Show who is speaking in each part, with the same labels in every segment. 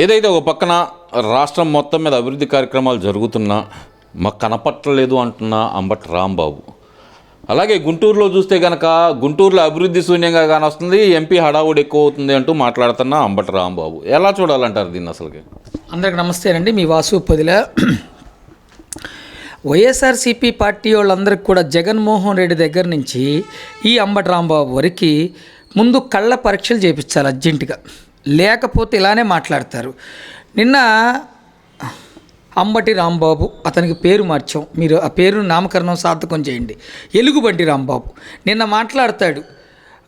Speaker 1: ఏదైతే ఒక పక్కన రాష్ట్రం మొత్తం మీద అభివృద్ధి కార్యక్రమాలు జరుగుతున్నా మాకు కనపట్టలేదు అంటున్న అంబటి రాంబాబు. అలాగే గుంటూరులో చూస్తే కనుక గుంటూరులో అభివృద్ధి శూన్యంగా కానొస్తుంది ఎంపీ హడావుడి ఎక్కువ అవుతుంది అంటూ మాట్లాడుతున్న అంబటి రాంబాబు. ఎలా చూడాలంటారు దీన్ని అసలుకి?
Speaker 2: అందరికి నమస్తేనండి మీ వాసు పొదిల. వైఎస్ఆర్సీపీ పార్టీ వాళ్ళందరికీ కూడా జగన్మోహన్ రెడ్డి దగ్గర నుంచి ఈ అంబటి రాంబాబు వరకు ముందు కళ్ళ పరీక్షలు చేయించాలి అర్జెంటుగా. లేకపోతే ఇలానే మాట్లాడతారు. నిన్న అంబటి రాంబాబు అతనికి పేరు మార్చాం. మీరు ఆ పేరు నామకరణం సార్థకం చేయండి. ఎలుగుబంటి రాంబాబు. నిన్న మాట్లాడతాడు.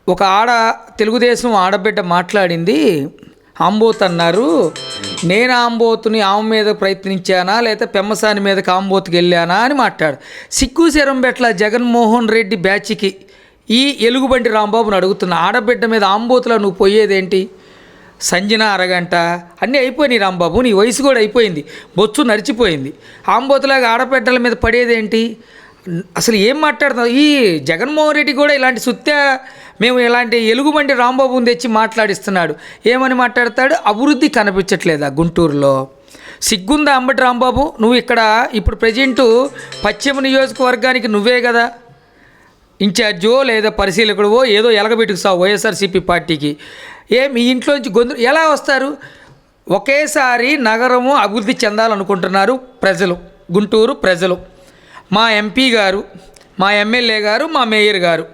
Speaker 2: ఒక ఆడ తెలుగుదేశం ఆడబిడ్డ మాట్లాడింది. ఆంబోత్ అన్నారు నేను ఆంబోతుని ఆమె మీద ప్రయత్నించానా? లేదా పెమ్మసాని మీదకి ఆంబోతుకి వెళ్ళానా? అని మాట్లాడు. సిగ్గు శరంబెట్ల జగన్మోహన్ రెడ్డి బ్యాచ్కి ఈ ఎలుగుబంటి రాంబాబుని అడుగుతున్న. ఆడబిడ్డ మీద ఆంబోతులో నువ్వు పోయేదేంటి? సంజన అరగంట. అన్నీ అయిపోయినాయి రాంబాబు నీ వయసు కూడా అయిపోయింది. బొచ్చు నరిచిపోయింది ఆంబోతులాగా ఆడపెట్టల మీద పడేదేంటి? అసలు ఏం మాట్లాడుతున్నావు? ఈ జగన్మోహన్ రెడ్డి కూడా ఇలాంటి సుత్తే మేము ఇలాంటి ఎలుగుబంటి రాంబాబుని తెచ్చి మాట్లాడిస్తున్నాడు. ఏమని మాట్లాడతాడు? అభివృద్ధి కనిపించట్లేదా గుంటూరులో? సిగ్గుందా అంబటి రాంబాబు? నువ్వు ఇక్కడ ఇప్పుడు ప్రజెంట్ పశ్చిమ నియోజకవర్గానికి నువ్వే కదా. ఇన్ఛార్జో లేదా పరిశీలకుడువో ఏదో ఎలగబెట్టుకుసావు వైఎస్ఆర్సీపీ పార్టీకి. ఏ మీ ఇంట్లోంచి గొంతు ఎలా వస్తారు? ఒకేసారి నగరము అభివృద్ధి చెందాలనుకుంటున్నారు ప్రజలు గుంటూరు ప్రజలు. మా ఎంపీ గారు మా ఎమ్మెల్యే గారు మా మేయర్ గారు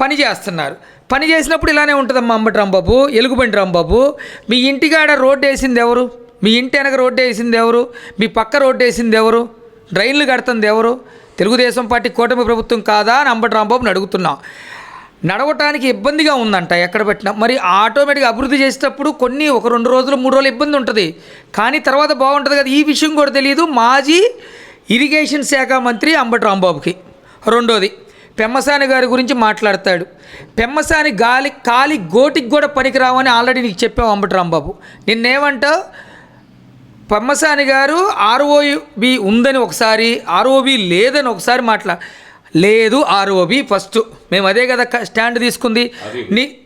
Speaker 2: పని చేస్తున్నారు. పని చేసినప్పుడు ఇలానే ఉంటుందమ్మా అంబటి రాంబాబు ఎలుగుబంటి రాంబాబు. మీ ఇంటికాడ రోడ్డు వేసింది ఎవరు? మీ ఇంటి వెనక రోడ్డు వేసింది ఎవరు? మీ పక్క రోడ్డు వేసింది ఎవరు? డ్రైన్లు కడుతుంది ఎవరు? తెలుగుదేశం పార్టీ కూటమి ప్రభుత్వం కాదా అని అంబటి రాంబాబుని అడుగుతున్నాం. నడవటానికి ఇబ్బందిగా ఉందంట ఎక్కడ పెట్టినా. మరి ఆటోమేటిక్గా అభివృద్ధి చేసేటప్పుడు కొన్ని ఒక రెండు రోజులు మూడు రోజులు ఇబ్బంది ఉంటుంది. కానీ తర్వాత బాగుంటుంది కదా ఈ విషయం కూడా తెలియదు మాజీ ఇరిగేషన్ శాఖ మంత్రి అంబటి రాంబాబుకి. రెండోది పెమ్మసాని గారి గురించి మాట్లాడతాడు. పెమ్మసాని గాలి కాలి గోటికి కూడా పనికిరావని ఆల్రెడీ నీకు చెప్పావు అంబటి రాంబాబు. నిన్నేమంటావు పెమ్మసాని గారు ఆర్ఓబి ఉందని ఒకసారి ఆర్ఓబి లేదని ఒకసారి మాట్లా లేదు ఆర్ఓబి ఫస్ట్ మేము అదే కదా స్టాండ్ తీసుకుంది. నీ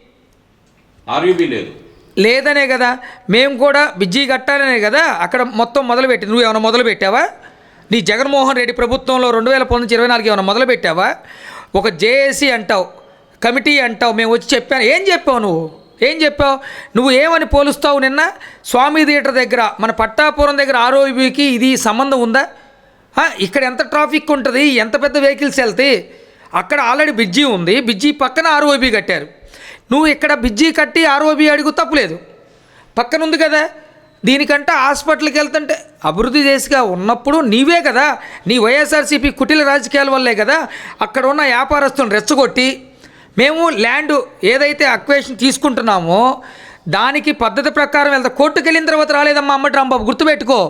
Speaker 1: ఆర్యూబీ లేదు.
Speaker 2: లేదనే కదా. మేము కూడా బిజ్జీ కట్టాలనే కదా. అక్కడ మొత్తం మొదలుపెట్టి నువ్వు ఏమైనా మొదలు పెట్టావా నీ జగన్మోహన్ రెడ్డి ప్రభుత్వంలో రెండు వేల పంతొమ్మిది ఇరవై నాలుగు ఏమైనా మొదలు పెట్టావా ఒక జేఏసీ అంటావు కమిటీ అంటావు మేము వచ్చి చెప్పాను. ఏం చెప్పావు నువ్వు? ఏం చెప్పావు? నువ్వు ఏమని పోలుస్తావు నిన్న? స్వామి థియేటర్ దగ్గర మన పట్టాపురం దగ్గర ఆర్ఓబికి ఇది సంబంధం ఉందా? ఇక్కడ ఎంత ట్రాఫిక్ ఉంటుంది ఎంత పెద్ద వెహికల్స్ వెళ్తాయి అక్కడ ఆల్రెడీ బిజ్జీ ఉంది బిజ్జీ పక్కన ఆర్ఓబీ కట్టారు. నువ్వు ఇక్కడ బిజ్జీ కట్టి ఆర్ఓబి అడుగు తప్పులేదు. పక్కన ఉంది కదా దీనికంటే హాస్పిటల్కి వెళ్తుంటే అభివృద్ధి చేసిగా ఉన్నప్పుడు నీవే కదా నీ వైఎస్ఆర్సీపీ కుటిల రాజకీయాల వల్లే కదా అక్కడ ఉన్న వ్యాపారస్తులను రెచ్చగొట్టి మేము ల్యాండ్ ఏదైతే అక్వేషన్ తీసుకుంటున్నామో దానికి పద్ధతి ప్రకారం వెళ్తా. కోర్టుకు వెళ్ళిన తర్వాత రాలేదమ్మా అమ్మటి రాంబాబు గుర్తుపెట్టుకో.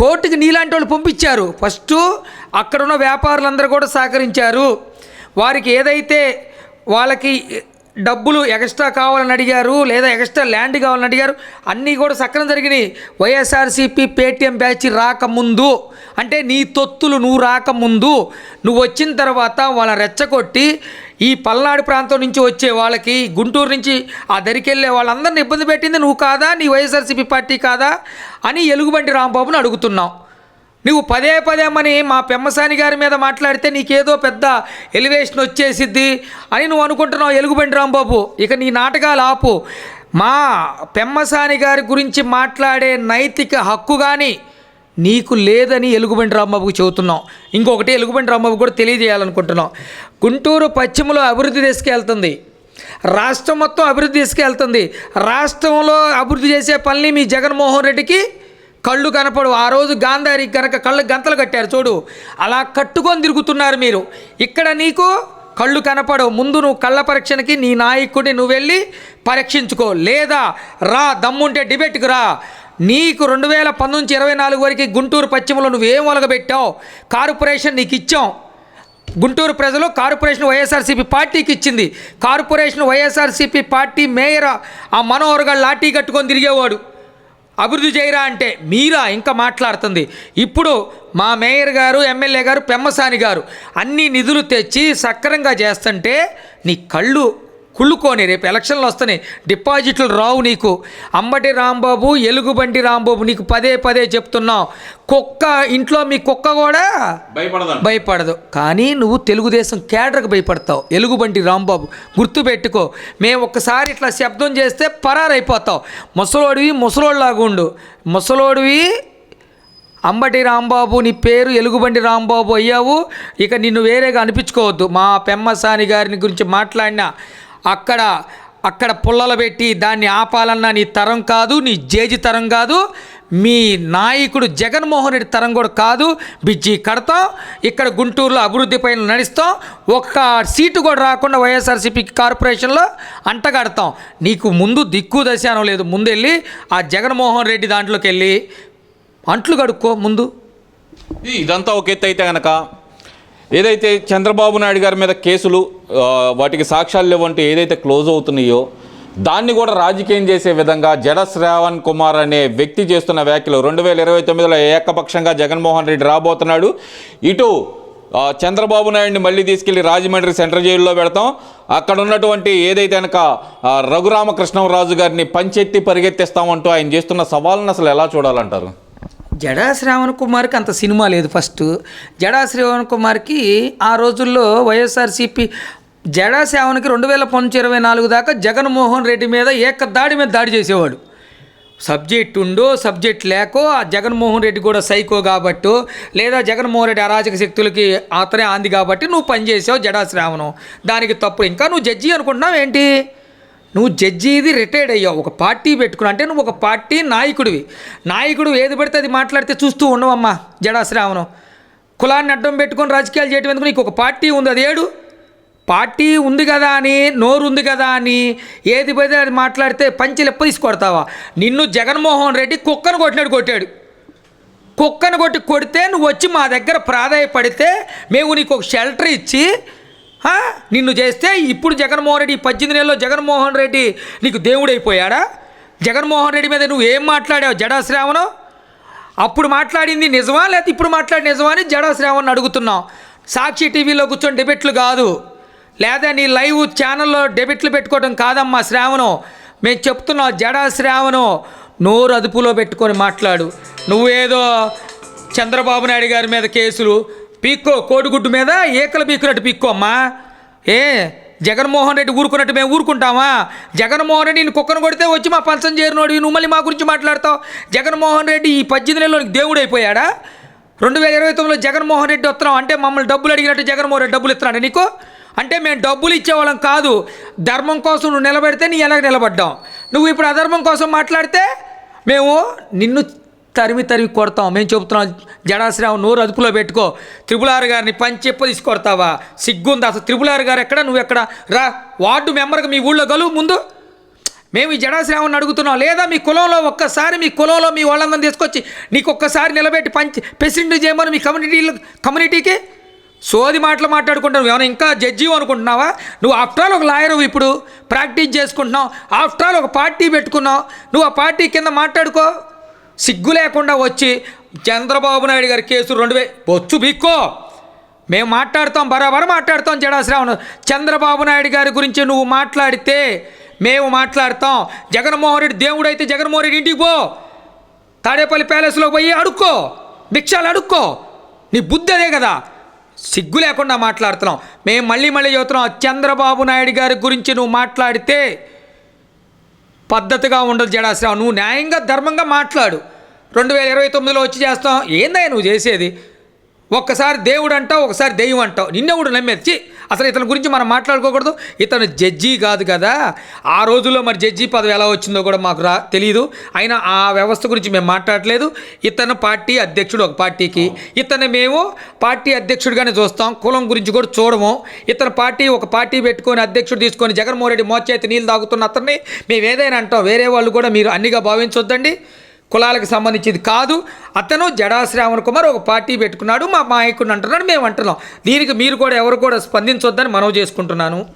Speaker 2: కోర్టుకి నీలాంటి వాళ్ళు పంపించారు. ఫస్ట్ అక్కడున్న వ్యాపారులందరూ కూడా సహకరించారు. వారికి ఏదైతే వాళ్ళకి డబ్బులు ఎక్స్ట్రా కావాలని అడిగారు లేదా ఎక్స్ట్రా ల్యాండ్ కావాలని అడిగారు అన్నీ కూడా సక్రమం జరిగినాయి. వైఎస్ఆర్సీపీ పేటీఎం బ్యాచ్ రాకముందు అంటే నీ తొత్తులు నువ్వు రాకముందు నువ్వు వచ్చిన తర్వాత వాళ్ళని రెచ్చగొట్టి ఈ పల్నాడు ప్రాంతం నుంచి వచ్చే వాళ్ళకి గుంటూరు నుంచి ఆ దరికెళ్ళే వాళ్ళందరిని ఇబ్బంది పెట్టింది నువ్వు కాదా? నీ వైఎస్ఆర్సీపీ పార్టీ కాదా? అని ఎలుగుబంటి రాంబాబుని అడుగుతున్నావు నువ్వు పదే పదే మని మా పెమ్మసాని గారి మీద మాట్లాడితే నీకేదో పెద్ద ఎలివేషన్ వచ్చేసిద్ది అని నువ్వు అనుకుంటున్నావు ఎలుగుబంటి రాంబాబు. ఇక నీ నాటకాలు ఆపు. మా పెమ్మసాని గారి గురించి మాట్లాడే నైతిక హక్కు కానీ నీకు లేదని ఎలుగుబంటి రాంబాబుకు చెబుతున్నాం. ఇంకొకటి ఎలుగుబంటి రాంబాబు కూడా తెలియజేయాలనుకుంటున్నాం. గుంటూరు పశ్చిమలో అభివృద్ధి తీసుకెళ్తుంది రాష్ట్రం మొత్తం అభివృద్ధి తీసుకెళ్తుంది రాష్ట్రంలో అభివృద్ధి చేసే పనిని మీ జగన్మోహన్ రెడ్డికి కళ్ళు కనపడు ఆ రోజు గాంధారి కనుక కళ్ళు గంతలు కట్టారు చూడు. అలా కట్టుకొని తిరుగుతున్నారు మీరు. ఇక్కడ నీకు కళ్ళు కనపడవు. ముందు నువ్వు కళ్ళ పరీక్షణకి నీ నాయకుడిని నువ్వు వెళ్ళి పరీక్షించుకో. లేదా రా దమ్ముంటే డిబేట్కి రా. నీకు రెండు వేల పంతొమ్మిది నుంచి ఇరవై నాలుగు వరకు గుంటూరు పశ్చిమలో నువ్వేం ఒలగబెట్టావు? కార్పొరేషన్ నీకు ఇచ్చాం. గుంటూరు ప్రజలు కార్పొరేషన్ వైఎస్ఆర్సీపీ పార్టీకి ఇచ్చింది. కార్పొరేషన్ వైఎస్ఆర్సీపీ పార్టీ మేయర్ ఆ మనోహర్ గారు లాఠీ కట్టుకొని తిరిగేవాడు. అభివృద్ధి చేయరా అంటే మీరా ఇంకా మాట్లాడుతుంది. ఇప్పుడు మా మేయర్ గారు ఎమ్మెల్యే గారు పెమ్మసాని గారు అన్ని నిధులు తెచ్చి సక్రంగా చేస్తుంటే నీ కళ్ళు కుళ్ళుకోని రేపు ఎలక్షన్లు వస్తున్నాయి. డిపాజిట్లు రావు నీకు. అంబటి రాంబాబు ఎలుగుబంటి రాంబాబు నీకు పదే పదే చెప్తున్నావు కుక్క ఇంట్లో మీ కుక్క కూడా
Speaker 1: భయపడదండి
Speaker 2: భయపడదు. కానీ నువ్వు తెలుగుదేశం కేడర్కి భయపడతావు. ఎలుగుబంటి రాంబాబు గుర్తుపెట్టుకో మేము ఒక్కసారి ఇట్లా శబ్దం చేస్తే పరారైపోతావు. ముసలోడివి ముసలోడిలాగా ఉండు. ముసలోడివి అంబటి రాంబాబు నీ పేరు ఎలుగుబంటి రాంబాబు అయ్యావు. ఇక నిన్ను వేరేగా అనిపించుకోవద్దు. మా పెమ్మసాని గారిని గురించి మాట్లాడినా అక్కడ అక్కడ పుల్లలు పెట్టి దాన్ని ఆపాలన్నా నీ తరం కాదు నీ జేజి తరం కాదు మీ నాయకుడు జగన్మోహన్ రెడ్డి తరం కూడా కాదు బిజ్జి కడతాం ఇక్కడ గుంటూరులో అభివృద్ధి పైన నడుస్తాం ఒక్క సీటు కూడా రాకుండా వైఎస్ఆర్సీపీ కార్పొరేషన్లో అంటగడతాం. నీకు ముందు దిక్కు దశానం లేదు ముందెళ్ళి ఆ జగన్మోహన్ రెడ్డి దాంట్లోకి వెళ్ళి అంట్లు కడుక్కో ముందు.
Speaker 1: ఇదంతా ఒక ఎత్తు అయితే కనుక ఏదైతే చంద్రబాబు నాయుడు గారి మీద కేసులు వాటికి సాక్ష్యాలు లేవంటూ ఏదైతే క్లోజ్ అవుతున్నాయో దాన్ని కూడా రాజకీయం చేసే విధంగా జడ శ్రావణ్ కుమార్ అనే వ్యక్తి చేస్తున్న వ్యాఖ్యలు. రెండు వేల ఇరవై తొమ్మిదిలో ఏకపక్షంగా జగన్మోహన్ రెడ్డి రాబోతున్నాడు? ఇటు చంద్రబాబు నాయుడిని మళ్ళీ తీసుకెళ్ళి రాజమండ్రి సెంట్రల్ జైల్లో పెడతాం. అక్కడ ఉన్నటువంటి ఏదైతే కనుక రఘురామకృష్ణం రఘురామకృష్ణరాజు గారిని పంచెత్తి పరిగెత్తిస్తామంటూ ఆయన చేస్తున్న సవాళ్ళను అసలు ఎలా చూడాలంటారు?
Speaker 2: జడా శ్రావణ్ కుమార్కి అంత సినిమా లేదు ఫస్ట్. జడా శ్రావణ్ కుమార్కి ఆ రోజుల్లో వైఎస్ఆర్సీపీ జడా శ్రావణ్కి రెండు వేల పంతొమ్మిది ఇరవై నాలుగు దాకా జగన్మోహన్ రెడ్డి మీద ఏక దాడి మీద దాడి చేసేవాడు. సబ్జెక్ట్ ఉండో సబ్జెక్ట్ లేకో ఆ జగన్మోహన్ రెడ్డి కూడా సైకో కాబట్టి లేదా జగన్మోహన్ రెడ్డి అరాచక శక్తులకి అతనే ఆంది కాబట్టి నువ్వు పనిచేసావు జడా శ్రావణం దానికి తప్పు. ఇంకా నువ్వు జడ్జి అనుకుంటున్నావు ఏంటి నువ్వు జడ్జిది రిటైర్డ్ అయ్యావు. ఒక పార్టీ పెట్టుకున్నా అంటే నువ్వు ఒక పార్టీ నాయకుడివి. నాయకుడు ఏది పడితే అది మాట్లాడితే చూస్తూ ఉండవమ్మా జడాశ్రావణం. కులాన్ని అడ్డం పెట్టుకొని రాజకీయాలు చేయటం ఎందుకు? నీకు ఒక పార్టీ ఉంది అది ఏడు? పార్టీ ఉంది కదా అని నోరు ఉంది కదా అని ఏది పోతే అది మాట్లాడితే పంచెలు ఎప్ప తీసుకొడతావా? నిన్ను జగన్మోహన్ రెడ్డి కుక్కను కొట్టినాడు కొట్టాడు. కుక్కను కొట్టి కొడితే నువ్వు వచ్చి మా దగ్గర ప్రాధాయపడితే మేము నీకు ఒక షెల్టర్ ఇచ్చి నిన్ను చేస్తే ఇప్పుడు జగన్మోహన్ రెడ్డి పద్దెనిమిది నెలల్లో జగన్మోహన్ రెడ్డి నీకు దేవుడైపోయాడా? జగన్మోహన్ రెడ్డి మీద నువ్వు ఏం మాట్లాడావు? జడా శ్రావణం? అప్పుడు మాట్లాడింది నిజమా? లేకపోతే ఇప్పుడు మాట్లాడి నిజమా అని జడా శ్రావణ్ అడుగుతున్నాం సాక్షి టీవీలో కూర్చొని డెబెట్లు కాదు. లేదా నీ లైవ్ ఛానల్లో డెబిట్లు పెట్టుకోవడం కాదమ్మా శ్రావణం. మేము చెప్తున్నాం జడా శ్రావణం నోరు అదుపులో పెట్టుకొని మాట్లాడు. నువ్వేదో చంద్రబాబు నాయుడు గారి మీద కేసులు పీక్కో కోడిగుడ్డు మీద ఏకలు పీక్కున్నట్టు పీక్కో అమ్మా. ఏ జగన్మోహన్ రెడ్డి ఊరుకున్నట్టు మేము ఊరుకుంటామా? జగన్మోహన్ రెడ్డి నేను కుక్కను కొడితే వచ్చి మా పంచం చేరినోడు నువ్వు మళ్ళీ మా గురించి మాట్లాడతావు? జగన్మోహన్ రెడ్డి ఈ పద్దెనిమిది నెలలో దేవుడు అయిపోయాడా? రెండు వేల ఇరవై తొమ్మిదిలో జగన్మోహన్ రెడ్డి వస్తున్నాం అంటే మమ్మల్ని డబ్బులు అడిగినట్టు జగన్మోహన్ రెడ్డి డబ్బులు ఇస్తున్నాడు నీకు? అంటే మేము డబ్బులు ఇచ్చేవాళ్ళం కాదు ధర్మం కోసం నువ్వు నిలబెడితే నీ ఎలాగ నిలబడ్డాం నువ్వు ఇప్పుడు అధర్మం కోసం మాట్లాడితే మేము నిన్ను తరిమి తరిమి కొడతాం. మేము చెబుతున్నాం జడాశ్రావు నోరు అదుపులో పెట్టుకో. త్రిపులార్ గారిని పంచెప్ప తీసుకొడతావా? సిగ్గుంది? అసలు త్రిపులార్ గారు ఎక్కడ? నువ్వు ఎక్కడ? రా వార్డు మెంబర్కి మీ ఊళ్ళో గలువు ముందు. మేము ఈ జడాశ్రావుని అడుగుతున్నాం. లేదా మీ కులంలో ఒక్కసారి మీ కులంలో మీ వాళ్ళందరం తీసుకొచ్చి నీకు ఒక్కసారి నిలబెట్టి పంచి ప్రెసిడెంట్ చేయమని మీ కమ్యూనిటీలో కమ్యూనిటీకి? సోది మాటలు మాట్లాడుకుంటావు నువ్వు ఏమైనా ఇంకా జడ్జి అనుకుంటున్నావా? నువ్వు ఆఫ్టర్ ఆల్ ఒక లాయర్ ఇప్పుడు. ప్రాక్టీస్ చేసుకుంటున్నావు. ఆఫ్టర్ ఆల్ ఒక పార్టీ పెట్టుకున్నావు. నువ్వు ఆ పార్టీ కింద మాట్లాడుకో. సిగ్గు లేకుండా వచ్చి చంద్రబాబు నాయుడు గారి కేసు రెండు వే వచ్చు బిక్కో. మేము మాట్లాడతాం బరాబర్ మాట్లాడతాం జడాశ్రావణ్. చంద్రబాబు నాయుడు గారి గురించి నువ్వు మాట్లాడితే మేము మాట్లాడతాం. జగన్మోహన్ రెడ్డి దేవుడు అయితే జగన్మోహన్ రెడ్డి ఇంటికి పో. తాడేపల్లి ప్యాలెస్లో పోయి అడుక్కో. భిక్షాలు అడుక్కో. నీ బుద్ధి అదే కదా. సిగ్గు లేకుండా మాట్లాడుతున్నాం. మేము మళ్ళీ మళ్ళీ చెబుతున్నాం చంద్రబాబు నాయుడు గారి గురించి నువ్వు మాట్లాడితే పద్ధతిగా ఉండదు జడాశ్రావు. నువ్వు న్యాయంగా ధర్మంగా మాట్లాడు. రెండు వేల ఇరవై తొమ్మిదిలో వచ్చి చేస్తాం. ఏందయ్య నువ్వు చేసేది? ఒక్కసారి దేవుడు అంటావు ఒకసారి దెయ్యం అంటావు నిన్నెవడు నమ్మేది అసలు ఇతని గురించి మనం మాట్లాడుకోకూడదు. ఇతను జడ్జి కాదు కదా. ఆ రోజుల్లో మరి జడ్జి పదవి ఎలా వచ్చిందో కూడా మాకు రా తెలియదు అయినా ఆ వ్యవస్థ గురించి మేము మాట్లాడలేదు. ఇతను పార్టీ అధ్యక్షుడు ఒక పార్టీకి. ఇతను మేము పార్టీ అధ్యక్షుడిగానే చూస్తాం. కులం గురించి కూడా చూడము. ఇతను పార్టీ ఒక పార్టీ పెట్టుకొని అధ్యక్షుడు తీసుకొని జగన్మోహన్ రెడ్డి మోచేతి నీళ్ళు తాగుతున్న అతన్ని మేము ఏదైనా అంటాం. వేరే వాళ్ళు కూడా మీరు అన్నిగా భావించొద్దండి. కులాలకు సంబంధించింది కాదు. అతను జడాశ్రావణ్ కుమార్ ఒక పార్టీ పెట్టుకున్నాడు. మా నాయకుడిని అంటున్నాడు. మేము అంటున్నాం. దీనికి మీరు కూడా ఎవరు కూడా స్పందించొద్దని మనవి చేసుకుంటున్నాను.